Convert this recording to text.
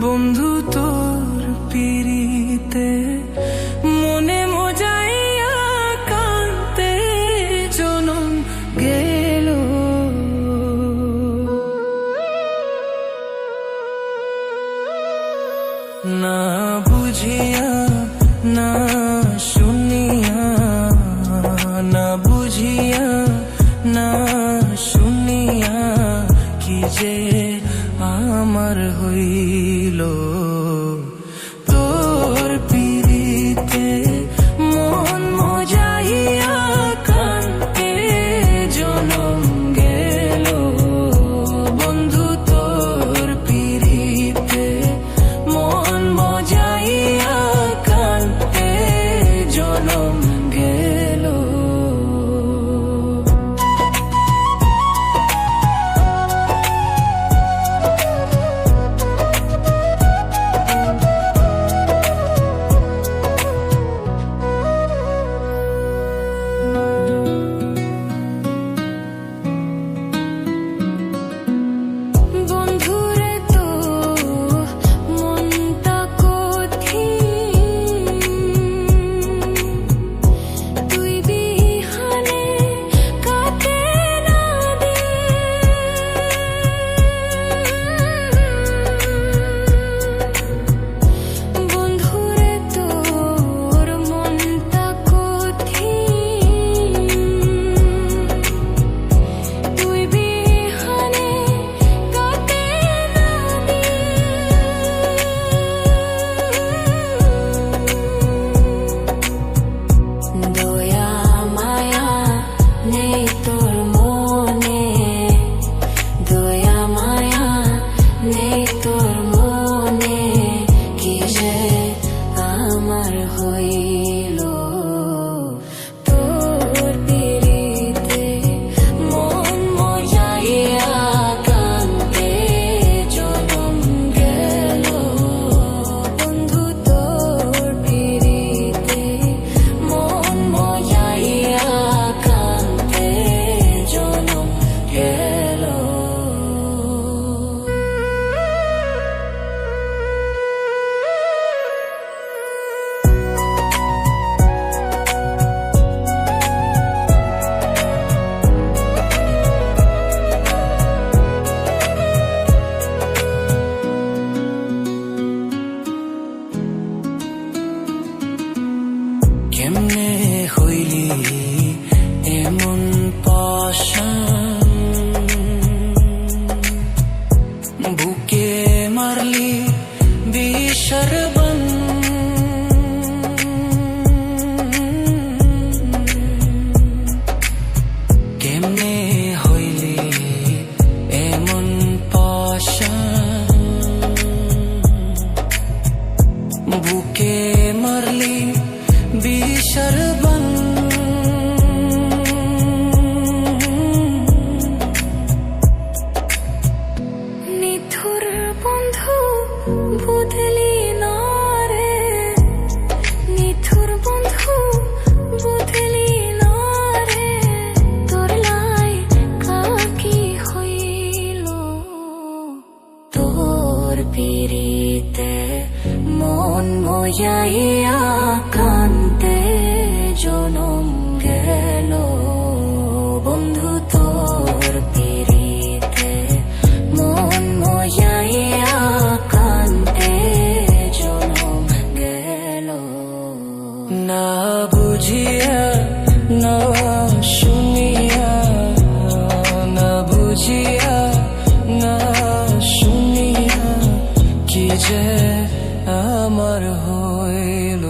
বন্ধু তোর পিরিতে আমার হইল। বুকে মনময়াইয়া কান্তে জনম গেল। বন্ধু তোর মন মনময়াইয়া কান্তে জনম গেল। না বুঝিয়া, না শুনিয়া, না বুঝিয়া, না শুনিয়া কি যে আমার হইল।